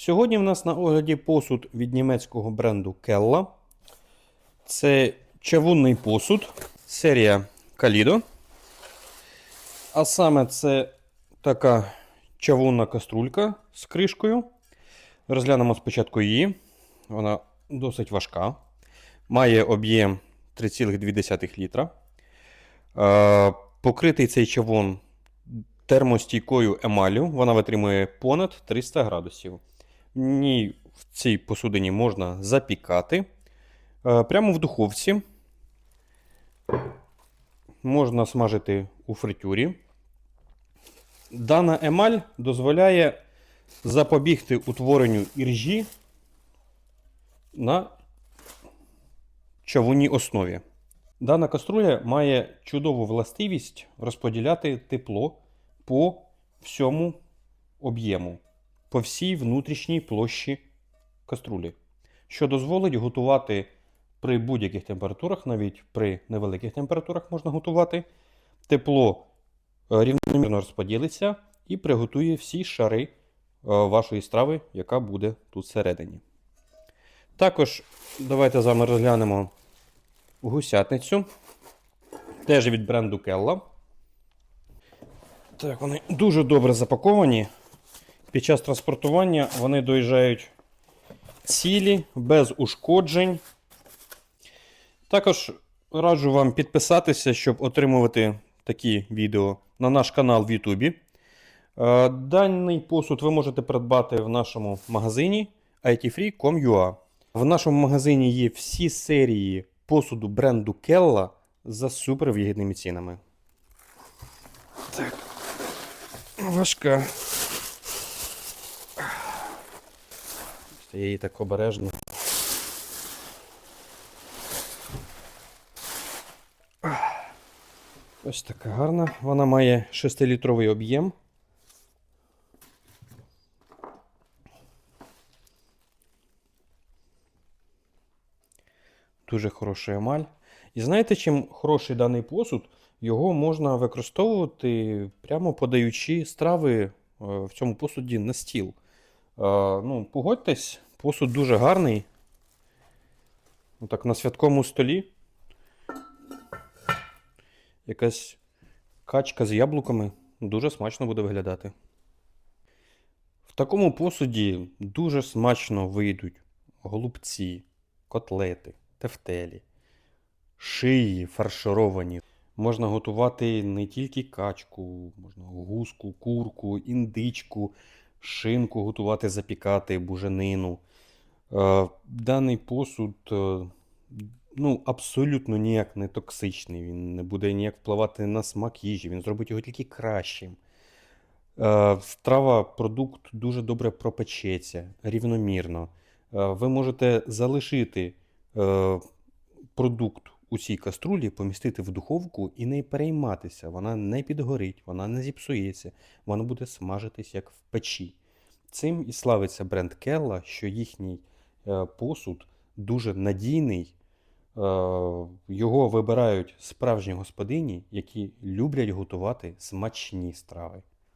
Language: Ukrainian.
Сьогодні в нас на огляді посуд від німецького бренду Kella. Це чавунний посуд, серія Kalido. А саме це така чавунна каструлька з кришкою. Розглянемо спочатку її. Вона досить важка. Має об'єм 3,2 літра. Е, Покритий цей чавун термостійкою емаллю. Вона витримує понад 300 градусів. В ній в цій посудині можна запікати. Е, Прямо в духовці. Можна смажити у фритюрі. Дана емаль дозволяє запобігти утворенню іржі на чавунній основі. Дана каструля має чудову властивість розподіляти тепло по всьому об'єму, по всій внутрішній площі каструлі, що дозволить готувати при будь-яких температурах, навіть при невеликих температурах можна готувати. Тепло е, рівномірно розподілиться і приготує всі шари е, вашої страви, яка буде тут всередині. Також давайте з вами розглянемо гусятницю. Теж від бренду Kella. Так, вони дуже добре запаковані. Під час транспортування вони доїжджають цілі, без ушкоджень. Також раджу вам підписатися, щоб отримувати такі відео на наш канал в Ютубі. Е, Даний посуд ви можете придбати в нашому магазині itfree.com.ua. В нашому магазині є всі серії посуду бренду Kella за супервигідними цінами. Так. Важка. Я її так обережно. Ось така гарна. Вона має 6-літровий об'єм. Дуже хороший емаль. І знаєте, чим хороший даний посуд? Його можна використовувати прямо подаючи страви е, в цьому посуді на стіл. Е, Ну, погодьтесь, посуд дуже гарний. Отак на святковому столі. Якась качка з яблуками дуже смачно буде виглядати. В такому посуді дуже смачно вийдуть голубці, котлети, тефтелі, шиї фаршировані. Можна готувати не тільки качку, можна гуску, курку, індичку, шинку готувати, запікати, буженину. Е, Даний посуд е, ну, абсолютно ніяк не токсичний. Він не буде ніяк впливати на смак їжі, він зробить його тільки кращим. Е, Страва, продукт дуже добре пропечеться, рівномірно. Ви можете залишити продукт у цій каструлі, помістити в духовку і не перейматися. Вона не підгорить, вона не зіпсується, вона буде смажитись як в печі. Цим і славиться бренд Келла, що їхній посуд дуже надійний. Е, Його вибирають справжні господині, які люблять готувати смачні страви.